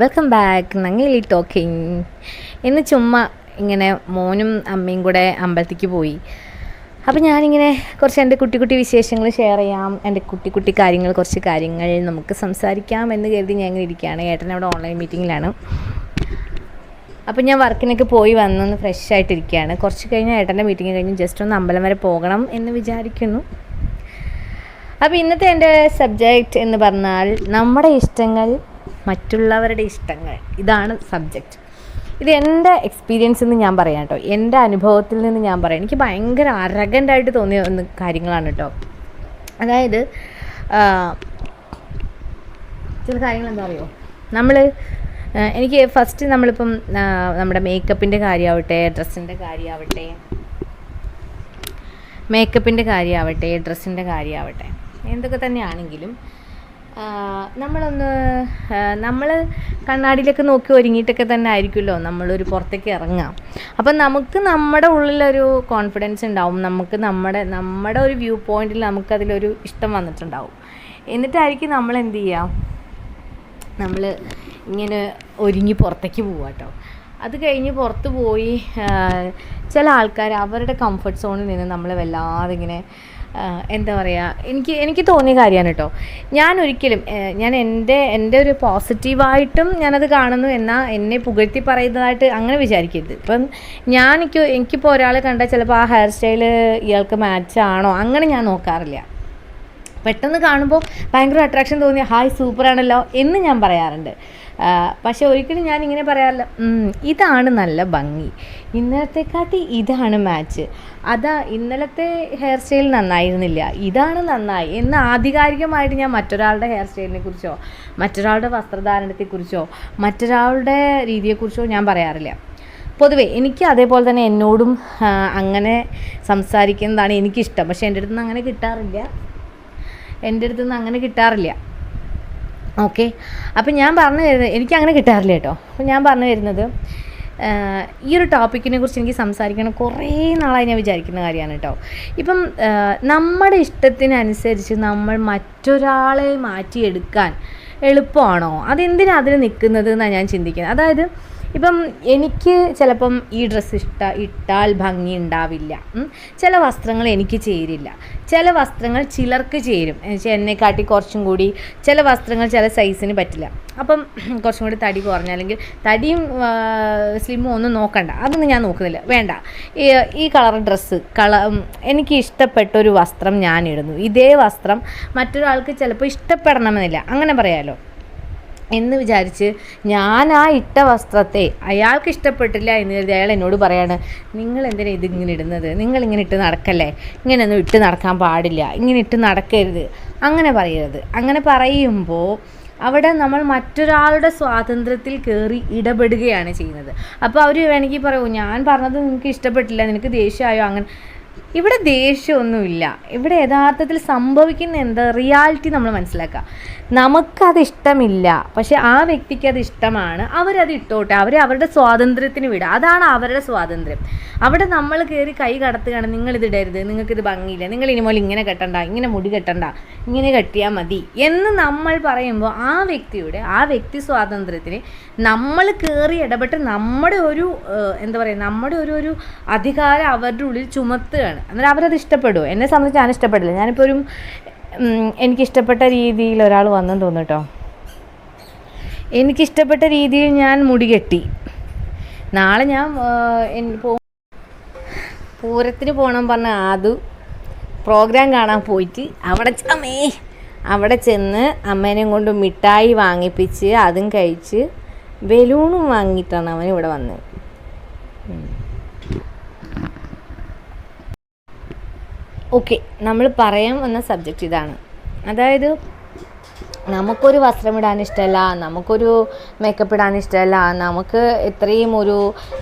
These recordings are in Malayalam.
വെൽക്കം ബാക്ക് നങ്ങലി ടോക്കിംഗ് ഇന്ന് ചുമ്മാ ഇങ്ങനെ മോനും അമ്മയും കൂടെ അമ്പലത്തിക്ക് പോയി. അപ്പോൾ ഞാനിങ്ങനെ കുറച്ച് എന്റെ കുട്ടി കുട്ടി വിശേഷങ്ങൾ ഷെയർ ചെയ്യാം. എന്റെ കുട്ടി കുട്ടി കാര്യങ്ങൾ കുറച്ച് കാര്യങ്ങൾ നമുക്ക് സംസാരിക്കാം എന്ന് കരുതി ഞാൻ ഇങ്ങനെ ഇരിക്കുകയാണ്. ഏട്ടൻ അവിടെ ഓൺലൈൻ മീറ്റിങ്ങിലാണ് അപ്പോൾ ഞാൻ വർക്കിനൊക്കെ പോയി വന്നൊന്ന് ഫ്രഷ് ആയിട്ടിരിക്കുകയാണ് കുറച്ച് കഴിഞ്ഞ് ഏട്ടന്റെ മീറ്റിംഗ് കഴിഞ്ഞ് ജസ്റ്റ് ഒന്ന് അമ്പലം വരെ പോകണം എന്ന് വിചാരിക്കുന്നു. അപ്പോൾ ഇന്നത്തെ എന്റെ സബ്ജക്റ്റ് എന്ന് പറഞ്ഞാൽ നമ്മുടെ ഇഷ്ടങ്ങൾ മറ്റുള്ളവരുടെ ഇഷ്ടങ്ങൾ. ഇതാണ് സബ്ജക്റ്റ് ഇത് എന്റെ എക്സ്പീരിയൻസ് നിന്ന് ഞാൻ പറയാം കേട്ടോ എന്റെ അനുഭവത്തിൽ നിന്ന് ഞാൻ പറയാം. എനിക്ക് ഭയങ്കര അരഗന്റായിട്ട് തോന്നിയ ഒന്ന് കാര്യങ്ങളാണ് കേട്ടോ അതായത് ചില കാര്യങ്ങൾ എന്താ അറിയോ? നമ്മൾ എനിക്ക് ഫസ്റ്റ് നമ്മളിപ്പം നമ്മുടെ മേക്കപ്പിന്റെ കാര്യമാവട്ടെ ഡ്രസ്സിന്റെ കാര്യമാവട്ടെ മേക്കപ്പിന്റെ കാര്യമാവട്ടെ ഡ്രസ്സിന്റെ കാര്യമാവട്ടെ എന്തൊക്കെ തന്നെയാണെങ്കിലും നമ്മളൊന്ന് നമ്മൾ കണ്ണാടിയിലൊക്കെ നോക്കി ഒരുങ്ങിയിട്ടൊക്കെ തന്നെ ആയിരിക്കുമല്ലോ നമ്മളൊരു പുറത്തേക്ക് ഇറങ്ങാം അപ്പം നമുക്ക് നമ്മുടെ ഉള്ളിലൊരു കോൺഫിഡൻസ് ഉണ്ടാവും. നമുക്ക് നമ്മുടെ നമ്മുടെ ഒരു വ്യൂ പോയിന്റിൽ നമുക്കതിലൊരു ഇഷ്ടം വന്നിട്ടുണ്ടാവും. എന്നിട്ടായിരിക്കും നമ്മൾ എന്ത് ചെയ്യാം നമ്മൾ ഇങ്ങനെ ഒരുങ്ങി പുറത്തേക്ക് പോവുക കേട്ടോ. അത് കഴിഞ്ഞ് പുറത്ത് പോയി ചില ആൾക്കാർ അവരുടെ കംഫർട്ട് സോണിൽ നിന്ന് നമ്മളെ വല്ലാതെ ഇങ്ങനെ എന്താ പറയുക എനിക്ക് എനിക്ക് തോന്നിയ കാര്യമാണ് കേട്ടോ ഞാൻ ഒരിക്കലും ഞാൻ എന്റെ എന്റെ ഒരു പോസിറ്റീവായിട്ടും ഞാനത് കാണുന്നു എന്നാൽ എന്നെ പുകഴ്ത്തി പറയുന്നതായിട്ട് അങ്ങനെ വിചാരിക്കരുത്. ഇപ്പം ഞാൻ എനിക്ക് എനിക്കിപ്പോൾ ഒരാളെ കണ്ടാൽ ചിലപ്പോൾ ആ ഹെയർ സ്റ്റൈൽ ഇയാൾക്ക് മാച്ച് ആണോ? അങ്ങനെ ഞാൻ നോക്കാറില്ല. പെട്ടെന്ന് കാണുമ്പോൾ ഭയങ്കര അട്രാക്ഷൻ തോന്നിയ ഹായ് സൂപ്പറാണല്ലോ എന്ന് ഞാൻ പറയാറുണ്ട്. പക്ഷെ ഒരിക്കലും ഞാൻ ഇങ്ങനെ പറയാറില്ല ഇതാണ് നല്ല ഭംഗി. ഇന്നലത്തെക്കാട്ടി ഇതാണ് മാച്ച് അതാ ഇന്നലത്തെ ഹെയർ സ്റ്റൈൽ നന്നായിരുന്നില്ല. ഇതാണ് നന്നായി. എന്ന് ആധികാരികമായിട്ട് ഞാൻ മറ്റൊരാളുടെ ഹെയർ സ്റ്റൈലിനെ കുറിച്ചോ മറ്റൊരാളുടെ വസ്ത്രധാരണത്തെക്കുറിച്ചോ മറ്റൊരാളുടെ രീതിയെക്കുറിച്ചോ ഞാൻ പറയാറില്ല. പൊതുവേ എനിക്ക് അതേപോലെ തന്നെ എന്നോടും അങ്ങനെ സംസാരിക്കുന്നതാണ് എനിക്കിഷ്ടം. പക്ഷേ എന്റെ അടുത്തുനിന്ന് അങ്ങനെ കിട്ടാറില്ല. എന്റെ അടുത്തുനിന്ന് അങ്ങനെ കിട്ടാറില്ല. ഓക്കെ. അപ്പം ഞാൻ പറഞ്ഞു വരുന്നത് എനിക്ക് അങ്ങനെ കിട്ടാറില്ല കേട്ടോ. അപ്പം ഞാൻ പറഞ്ഞു വരുന്നത് ഈ ഒരു ടോപ്പിക്കിനെ കുറിച്ച് എനിക്ക് സംസാരിക്കണം കുറേ നാളായി ഞാൻ വിചാരിക്കുന്ന കാര്യമാണ് കേട്ടോ. ഇപ്പം നമ്മുടെ ഇഷ്ടത്തിനനുസരിച്ച് നമ്മൾ മറ്റൊരാളെ മാറ്റിയെടുക്കാൻ എളുപ്പമാണോ? അതെന്തിനാ അതിന് നിൽക്കുന്നത് എന്നാണ് ഞാൻ ചിന്തിക്കുന്നത്. അതായത് ഇപ്പം എനിക്ക് ചിലപ്പം ഈ ഡ്രസ്സ് ഇഷ്ട ഇട്ടാൽ ഭംഗി ഉണ്ടാവില്ല. ചില വസ്ത്രങ്ങൾ എനിക്ക് ചേരില്ല. ചില വസ്ത്രങ്ങൾ ചിലർക്ക് ചേരും. എന്നെക്കാട്ടി കുറച്ചും കൂടി ചില വസ്ത്രങ്ങൾ ചില സൈസിന് പറ്റില്ല. അപ്പം കുറച്ചും കൂടി തടി കുറഞ്ഞ അല്ലെങ്കിൽ തടിയും സ്ലിമ്മും ഒന്നും നോക്കണ്ട. അതൊന്നും ഞാൻ നോക്കുന്നില്ല. വേണ്ട. ഈ ഈ കളർ ഡ്രസ്സ് കള എനിക്ക് ഇഷ്ടപ്പെട്ട ഒരു വസ്ത്രം ഞാൻ ഇടുന്നു. ഇതേ വസ്ത്രം മറ്റൊരാൾക്ക് ചിലപ്പോൾ ഇഷ്ടപ്പെടണമെന്നില്ല. അങ്ങനെ പറയാമല്ലോ എന്ന് വിചാരിച്ച് ഞാൻ ആ ഇട്ട വസ്ത്രത്തെ അയാൾക്ക് ഇഷ്ടപ്പെട്ടില്ല എന്ന് കരുതി അയാൾ എന്നോട് പറയാണ് നിങ്ങൾ എന്തിനാ ഇതിങ്ങനെ ഇടുന്നത്? നിങ്ങൾ ഇങ്ങനെ ഇട്ട് നടക്കല്ലേ? ഇങ്ങനെയൊന്നും ഇട്ട് നടക്കാൻ പാടില്ല. ഇങ്ങനെ ഇട്ട് നടക്കരുത്. അങ്ങനെ പറയരുത്. അങ്ങനെ പറയുമ്പോൾ അവിടെ നമ്മൾ മറ്റൊരാളുടെ സ്വാതന്ത്ര്യത്തിൽ കയറി ഇടപെടുകയാണ് ചെയ്യുന്നത്. അപ്പോൾ അവർ വേണമെങ്കിൽ പറയൂ ഞാൻ പറഞ്ഞത് നിങ്ങൾക്ക് ഇഷ്ടപ്പെട്ടില്ല നിനക്ക് ദേഷ്യമായോ അങ്ങനെ ഇവിടെ ദേഷ്യമൊന്നുമില്ല. ഇവിടെ യഥാർത്ഥത്തിൽ സംഭവിക്കുന്ന എന്താ റിയാലിറ്റി നമ്മൾ മനസ്സിലാക്കുക. നമുക്കത് ഇഷ്ടമില്ല. പക്ഷെ ആ വ്യക്തിക്ക് അത് ഇഷ്ടമാണ്. അവരത് ഇട്ടോട്ടെ. അവർ അവരുടെ സ്വാതന്ത്ര്യത്തിന് വിടുക. അതാണ് അവരുടെ സ്വാതന്ത്ര്യം. അവിടെ നമ്മൾ കയറി കൈ കടത്തുകയാണ് നിങ്ങളിത് ഇടരുത്. നിങ്ങൾക്കിത് ഭംഗിയില്ല. നിങ്ങൾ ഇനി പോലെ ഇങ്ങനെ കെട്ടണ്ട. ഇങ്ങനെ മുടി കെട്ടണ്ട. ഇങ്ങനെ കെട്ടിയാൽ മതി. എന്ന് നമ്മൾ പറയുമ്പോൾ ആ വ്യക്തിയുടെ ആ വ്യക്തി സ്വാതന്ത്ര്യത്തിന് നമ്മൾ കയറി ഇടപെട്ട് നമ്മുടെ ഒരു എന്താ പറയുക നമ്മുടെ ഒരു ഒരു അധികാരം അവരുടെ ഉള്ളിൽ ചുമത്തുകയാണ്. അന്നേരം അവരത് ഇഷ്ടപ്പെടുമോ എന്നെ സംബന്ധിച്ച് ഞാൻ ഇഷ്ടപ്പെടില്ല. ഞാനിപ്പോൾ ഒരു എനിക്കിഷ്ടപ്പെട്ട രീതിയിൽ ഒരാൾ വന്നെന്ന് തോന്നുന്നു കേട്ടോ എനിക്കിഷ്ടപ്പെട്ട രീതിയിൽ ഞാൻ മുടി കെട്ടി. നാളെ ഞാൻ പൂരത്തിന് പോകണം പറഞ്ഞ ആദു പ്രോഗ്രാം കാണാൻ പോയിട്ട് അവിടെ ചമ്മേ അവിടെ ചെന്ന് അമ്മേനെയും കൊണ്ട് മിഠായി വാങ്ങിപ്പിച്ച് അതും കഴിച്ച് ബലൂണും വാങ്ങിയിട്ടാണ് അവൻ ഇവിടെ വന്നത്. ഓക്കെ നമ്മൾ പറയാൻ വന്ന സബ്ജക്റ്റ് ഇതാണ്. അതായത് നമുക്കൊരു വസ്ത്രമിടാൻ ഇഷ്ടമല്ല നമുക്കൊരു മേക്കപ്പ് ഇടാൻ ഇഷ്ടമല്ല നമുക്ക് ഇത്രയും ഒരു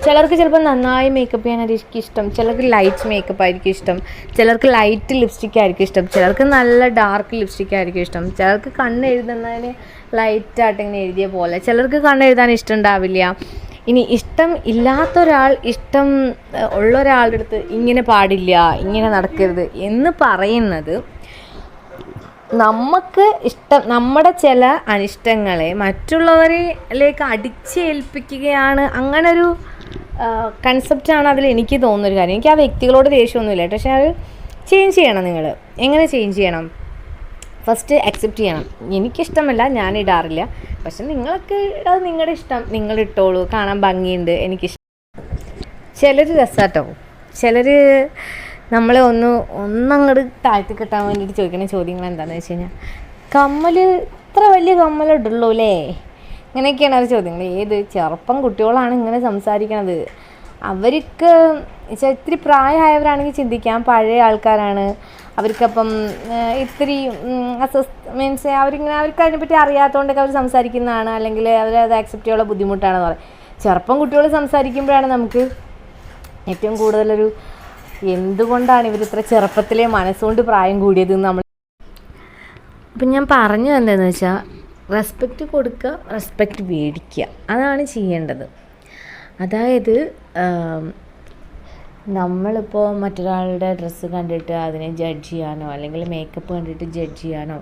ചിലർക്ക് ചിലപ്പോൾ നന്നായി മേക്കപ്പ് ചെയ്യാനായിരിക്കും ഇഷ്ടം ചിലർക്ക് ലൈറ്റ് മേക്കപ്പ് ആയിരിക്കും ഇഷ്ടം ചിലർക്ക് ലൈറ്റ് ലിപ്സ്റ്റിക് ആയിരിക്കും ഇഷ്ടം ചിലർക്ക് നല്ല ഡാർക്ക് ലിപ്സ്റ്റിക് ആയിരിക്കും ഇഷ്ടം ചിലർക്ക് കണ്ണ് എഴുതുന്നതിന് ലൈറ്റായിട്ട് ഇങ്ങനെ എഴുതിയ പോലെ ചിലർക്ക് കണ്ണ് എഴുതാൻ ഇഷ്ടം ഉണ്ടാവില്ല. ഇനി ഇഷ്ടം ഇല്ലാത്ത ഒരാൾ ഇഷ്ടം ഉള്ള ഒരാളുടെ അടുത്ത് ഇങ്ങനെ പാടില്ല ഇങ്ങനെ നടക്കരുത് എന്ന് പറയുന്നത് നമുക്ക് ഇഷ്ടം നമ്മുടെ ചില അനിഷ്ടങ്ങളെ മറ്റുള്ളവരിലേക്ക് അടിച്ചേൽപ്പിക്കുകയാണ് അങ്ങനൊരു കൺസെപ്റ്റാണ് അതിൽ എനിക്ക് തോന്നുന്നൊരു കാര്യം. എനിക്ക് ആ വ്യക്തികളോട് ദേഷ്യമൊന്നുമില്ല. പക്ഷേ അത് ചേഞ്ച് ചെയ്യണം നിങ്ങൾ എങ്ങനെ ചേഞ്ച് ചെയ്യണം? ഫസ്റ്റ് അക്സെപ്റ്റ് ചെയ്യണം. എനിക്കിഷ്ടമല്ല ഞാൻ ഇടാറില്ല. പക്ഷെ നിങ്ങൾക്ക് അത് നിങ്ങളുടെ ഇഷ്ടം. നിങ്ങൾ ഇട്ടോളൂ. കാണാൻ ഭംഗിയുണ്ട്. എനിക്കിഷ്ടം. ചിലർ രസാട്ടോ. ചിലർ നമ്മളെ ഒന്ന് ഒന്നങ്ങോട്ട് താഴ്ത്തി കിട്ടാൻ വേണ്ടിയിട്ട് ചോദിക്കുന്ന ചോദ്യങ്ങൾ എന്താണെന്ന് വെച്ച് കഴിഞ്ഞാൽ കമ്മൽ ഇത്ര വലിയ കമ്മലിടുള്ളൂ അല്ലേ? ഇങ്ങനെയൊക്കെയാണ് അവർ ചോദ്യങ്ങൾ ഏത്? ചെറുപ്പം കുട്ടികളാണ് ഇങ്ങനെ സംസാരിക്കണത്. അവർക്ക് ഇച്ചിരി പ്രായമായവരാണെങ്കിൽ ചിന്തിക്കാം. പഴയ ആൾക്കാരാണ്. അവർക്കപ്പം ഇത്തിരി അസ്വസ്ഥ മീൻസ് അവരിങ്ങനെ അവർക്ക് അതിനെപ്പറ്റി അറിയാത്തതുകൊണ്ടൊക്കെ അവർ സംസാരിക്കുന്നതാണ്. അല്ലെങ്കിൽ അവരത് ആക്സെപ്റ്റ് ചെയ്യാനുള്ള ബുദ്ധിമുട്ടാണെന്ന് പറയും. ചെറുപ്പം കുട്ടികൾ സംസാരിക്കുമ്പോഴാണ് നമുക്ക് ഏറ്റവും കൂടുതലൊരു എന്തുകൊണ്ടാണ് ഇവർ ഇത്ര ചെറുപ്പത്തിലെ മനസ്സുകൊണ്ട് പ്രായം കൂടിയത് നമ്മൾ അപ്പം ഞാൻ പറഞ്ഞു എന്താണെന്ന് വെച്ചാൽ റെസ്പെക്റ്റ് കൊടുക്കുക റെസ്പെക്റ്റ് മേടിക്കുക അതാണ് ചെയ്യേണ്ടത്. അതായത് നമ്മളിപ്പോൾ മറ്റൊരാളുടെ ഡ്രസ്സ് കണ്ടിട്ട് അതിനെ ജഡ്ജ് ചെയ്യാനോ അല്ലെങ്കിൽ മേക്കപ്പ് കണ്ടിട്ട് ജഡ്ജ് ചെയ്യാനോ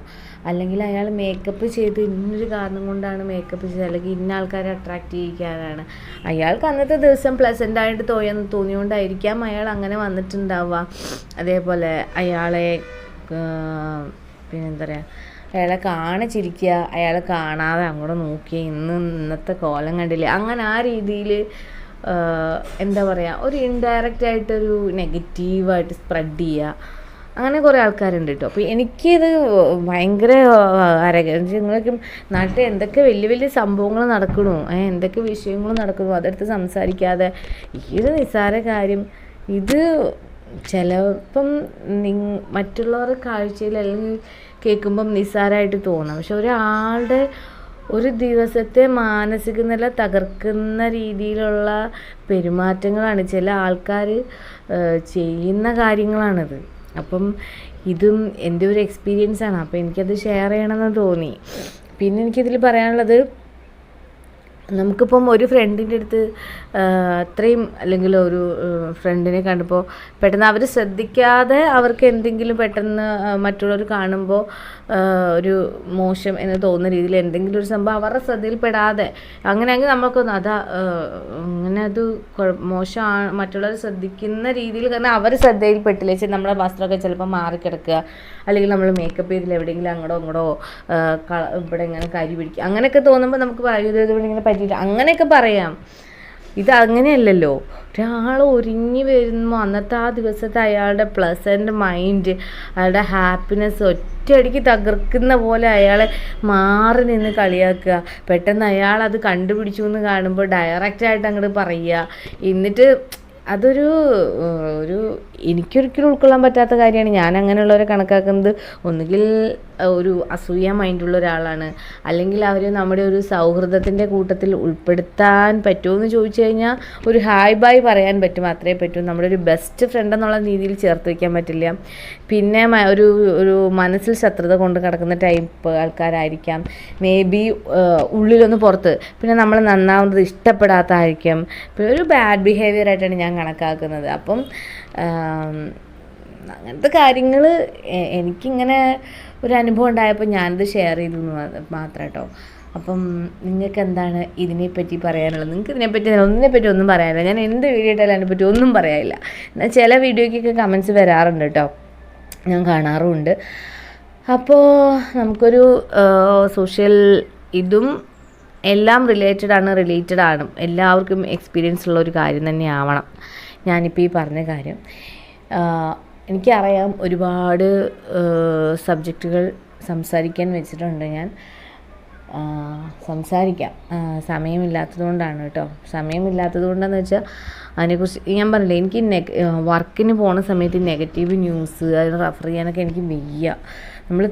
അല്ലെങ്കിൽ അയാൾ മേക്കപ്പ് ചെയ്ത് ഇന്നൊരു കാരണം കൊണ്ടാണ് മേക്കപ്പ് ചെയ്തത് അല്ലെങ്കിൽ ഇന്ന ആൾക്കാരെ അട്രാക്റ്റ് ചെയ്യിക്കാനാണ്. അയാൾക്ക് അന്നത്തെ ദിവസം പ്ലസന്റ് ആയിട്ട് തോന്നിയെന്ന് തോന്നിയോണ്ടായിരിക്കാം അയാൾ അങ്ങനെ വന്നിട്ടുണ്ടാവുക. അതേപോലെ അയാളെ പിന്നെന്താ പറയുക അയാളെ കാണിച്ചിരിക്കുക അയാളെ കാണാതെ അങ്ങോട്ട് നോക്കി ഇന്ന് ഇന്നത്തെ കോലം കണ്ടില്ലേ? അങ്ങനെ ആ രീതിയിൽ എന്താ പറയുക ഒരു ഇൻഡയറക്റ്റ് ആയിട്ടൊരു നെഗറ്റീവായിട്ട് സ്പ്രെഡ് ചെയ്യുക അങ്ങനെ കുറേ ആൾക്കാരുണ്ട് കേട്ടോ അപ്പോൾ എനിക്കിത് ഭയങ്കര ആരോഗ്യം നാട്ടിൽ എന്തൊക്കെ വലിയ വലിയ സംഭവങ്ങൾ നടക്കണു? എന്തൊക്കെ വിഷയങ്ങൾ നടക്കണു? അതെടുത്ത് സംസാരിക്കാതെ ഇത് നിസ്സാര കാര്യം ഇത് ചിലപ്പം നിങ് മറ്റുള്ളവരുടെ കാഴ്ചയിൽ അല്ലെങ്കിൽ കേൾക്കുമ്പം നിസ്സാരമായിട്ട് തോന്നാം. പക്ഷെ ഒരാളുടെ ഒരു ദിവസത്തെ മാനസിക നില തകർക്കുന്ന രീതിയിലുള്ള പെരുമാറ്റങ്ങളാണ് ചില ആൾക്കാർ ചെയ്യുന്ന കാര്യങ്ങളാണിത്. അപ്പം ഇതും എന്റെ ഒരു എക്സ്പീരിയൻസ് ആണ്. അപ്പോൾ എനിക്കത് ഷെയർ ചെയ്യണമെന്ന് തോന്നി. പിന്നെ എനിക്കിതിൽ പറയാനുള്ളത് നമുക്കിപ്പം ഒരു ഫ്രണ്ടിന്റെ അടുത്ത് അത്രയും അല്ലെങ്കിൽ ഒരു ഫ്രണ്ടിനെ കണ്ടപ്പോൾ പെട്ടെന്ന് അവർ ശ്രദ്ധിക്കാതെ അവർക്ക് എന്തെങ്കിലും പെട്ടെന്ന് മറ്റുള്ളവർ കാണുമ്പോൾ ഒരു മോശം എന്ന് തോന്നുന്ന രീതിയിൽ എന്തെങ്കിലും ഒരു സംഭവം അവരുടെ ശ്രദ്ധയിൽപ്പെടാതെ അങ്ങനെയാണെങ്കിൽ നമുക്കൊന്ന് അതാ അങ്ങനെ അത് മോശമാണ് മറ്റുള്ളവർ ശ്രദ്ധിക്കുന്ന രീതിയിൽ കാരണം അവർ ശ്രദ്ധയിൽപ്പെട്ടില്ല? വെച്ചാൽ നമ്മുടെ വസ്ത്രമൊക്കെ ചിലപ്പോൾ മാറിക്കിടക്കുക. അല്ലെങ്കിൽ നമ്മൾ മേക്കപ്പ് ചെയ്തില്ല എവിടെയെങ്കിലും അങ്ങോട്ടോ ഇങ്ങോട്ടോ ഇവിടെ ഇങ്ങനെ കരി പിടിക്കുക. അങ്ങനെയൊക്കെ തോന്നുമ്പോൾ നമുക്ക് പറയും ഇങ്ങനെ പറ്റിയിട്ട് അങ്ങനെയൊക്കെ പറയാം. ഇത് അങ്ങനെയല്ലല്ലോ. ഒരാൾ ഒരുങ്ങി വരുമ്പോൾ അന്നത്തെ ആ ദിവസത്തെ അയാളുടെ പ്ലസന്റ് മൈൻഡ് അയാളുടെ ഹാപ്പിനെസ് ഒറ്റയടിക്ക് തകർക്കുന്ന പോലെ അയാളെ മാറി നിന്ന് കളിയാക്കുക. പെട്ടെന്ന് അയാൾ അത് കണ്ടുപിടിച്ചു എന്ന് കാണുമ്പോൾ ഡയറക്റ്റായിട്ട് അങ്ങോട്ട് പറയുക. എന്നിട്ട് അതൊരു ഒരു എനിക്കൊരിക്കലും ഉൾക്കൊള്ളാൻ പറ്റാത്ത കാര്യമാണ്. ഞാൻ അങ്ങനെയുള്ളവരെ കണക്കാക്കുന്നത് ഒന്നുകിൽ ഒരു അസൂയ മൈൻഡുള്ള ഒരാളാണ്. അല്ലെങ്കിൽ അവർ നമ്മുടെ ഒരു സൗഹൃദത്തിന്റെ കൂട്ടത്തിൽ ഉൾപ്പെടുത്താൻ പറ്റുമോ എന്ന് ചോദിച്ചു കഴിഞ്ഞാൽ ഒരു ഹായ് ബായ് പറയാൻ പറ്റും. അത്രേ പറ്റൂ. നമ്മുടെ ഒരു ബെസ്റ്റ് ഫ്രണ്ട് എന്നുള്ള രീതിയിൽ ചേർത്ത് വയ്ക്കാൻ പറ്റില്ല. പിന്നെ ഒരു ഒരു മനസ്സിൽ ശത്രുത കൊണ്ട് കിടക്കുന്ന ടൈപ്പ് ആൾക്കാരായിരിക്കാം. മേ ബി ഉള്ളിലൊന്ന് പുറത്ത്. പിന്നെ നമ്മൾ നന്നാവുന്നത് ഇഷ്ടപ്പെടാത്തതായിരിക്കും. പിന്നെ ഒരു ബാഡ് ബിഹേവിയർ ആയിട്ടാണ് ഞാൻ കണക്കാക്കുന്നത്. അപ്പം അങ്ങനത്തെ കാര്യങ്ങൾ എനിക്കിങ്ങനെ ഒരു അനുഭവം ഉണ്ടായപ്പോൾ ഞാനിത് ഷെയർ ചെയ്തു മാത്രം കേട്ടോ അപ്പം നിങ്ങൾക്ക് എന്താണ് ഇതിനെപ്പറ്റി പറയാനുള്ളത്? നിങ്ങൾക്ക് ഇതിനെപ്പറ്റി ഒന്നിനെപ്പറ്റി ഒന്നും പറയാനില്ല. ഞാൻ എന്ത് വീഡിയോ ഇട്ടാലും അതിനെപ്പറ്റി ഒന്നും പറയാനില്ല. എന്നാൽ ചില വീഡിയോയ്ക്കൊക്കെ കമൻസ് വരാറുണ്ട് കേട്ടോ ഞാൻ കാണാറുമുണ്ട്. അപ്പോൾ നമുക്കൊരു സോഷ്യൽ ഇതും എല്ലാം റിലേറ്റഡ് ആണ് റിലേറ്റഡ് ആണ്. എല്ലാവർക്കും എക്സ്പീരിയൻസ് ഉള്ള ഒരു കാര്യം തന്നെ ആവണം ഞാനിപ്പോൾ ഈ പറഞ്ഞ കാര്യം എനിക്കറിയാം ഒരുപാട് സബ്ജക്റ്റുകൾ സംസാരിക്കാൻ വെച്ചിട്ടുണ്ട് ഞാൻ. സംസാരിക്കാം. സമയമില്ലാത്തത് കൊണ്ടാണ് കേട്ടോ. സമയമില്ലാത്തത് കൊണ്ടാന്ന് വെച്ചാൽ അതിനെക്കുറിച്ച് ഞാൻ പറഞ്ഞില്ലേ എനിക്ക് നെഗ വർക്കിന് പോണ സമയത്ത് നെഗറ്റീവ് ന്യൂസ് അതിന് റെഫർ ചെയ്യാനൊക്കെ എനിക്ക് വയ്യ. നമ്മൾ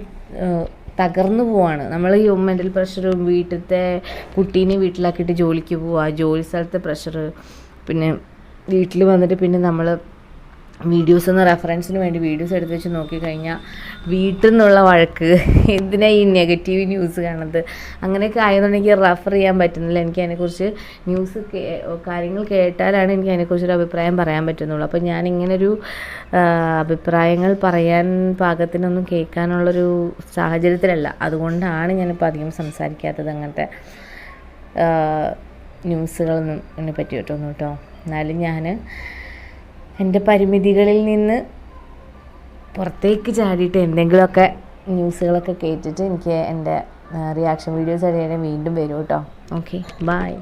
തകർന്നു പോവാണ്. നമ്മൾ ഈ മെന്റൽ പ്രഷറും വീട്ടിലത്തെ കുട്ടീനെ വീട്ടിലാക്കിയിട്ട് ജോലിക്ക് പോവുക ജോലി സ്ഥലത്തെ പ്രഷർ പിന്നെ വീട്ടിൽ വന്നിട്ട് പിന്നെ നമ്മൾ വീഡിയോസ് എന്ന റെഫറൻസിന് വേണ്ടി വീഡിയോസ് എടുത്ത് വെച്ച് നോക്കിക്കഴിഞ്ഞാൽ വീട്ടിൽ നിന്നുള്ള വഴക്ക് എന്തിനാ ഈ നെഗറ്റീവ് ന്യൂസ് കാണുന്നത്? അങ്ങനെയൊക്കെ ആയതുകൊണ്ട് എനിക്ക് റെഫർ ചെയ്യാൻ പറ്റുന്നില്ല. എനിക്ക് അതിനെക്കുറിച്ച് ന്യൂസ് കാര്യങ്ങൾ കേട്ടാലാണ് എനിക്ക് അതിനെക്കുറിച്ചൊരു അഭിപ്രായം പറയാൻ പറ്റുന്നുള്ളൂ. അപ്പോൾ ഞാൻ ഇങ്ങനൊരു അഭിപ്രായങ്ങൾ പറയാൻ പാകത്തിനൊന്നും കേൾക്കാനുള്ളൊരു സാഹചര്യത്തിലല്ല. അതുകൊണ്ടാണ് ഞാനിപ്പോൾ അധികം സംസാരിക്കാത്തത് അങ്ങനത്തെ ന്യൂസുകളൊന്നും എന്നെ പറ്റി കേട്ടോ കേട്ടോ എന്നാലും ഞാൻ എന്റെ പരിമിതികളിൽ നിന്ന് പുറത്തേക്ക് ചാടിയിട്ട് എന്തെങ്കിലുമൊക്കെ ന്യൂസുകളൊക്കെ കേട്ടിട്ട് എനിക്ക് എന്റെ റിയാക്ഷൻ വീഡിയോസ് അറിയാൻ വീണ്ടും വരും കേട്ടോ. Okay bye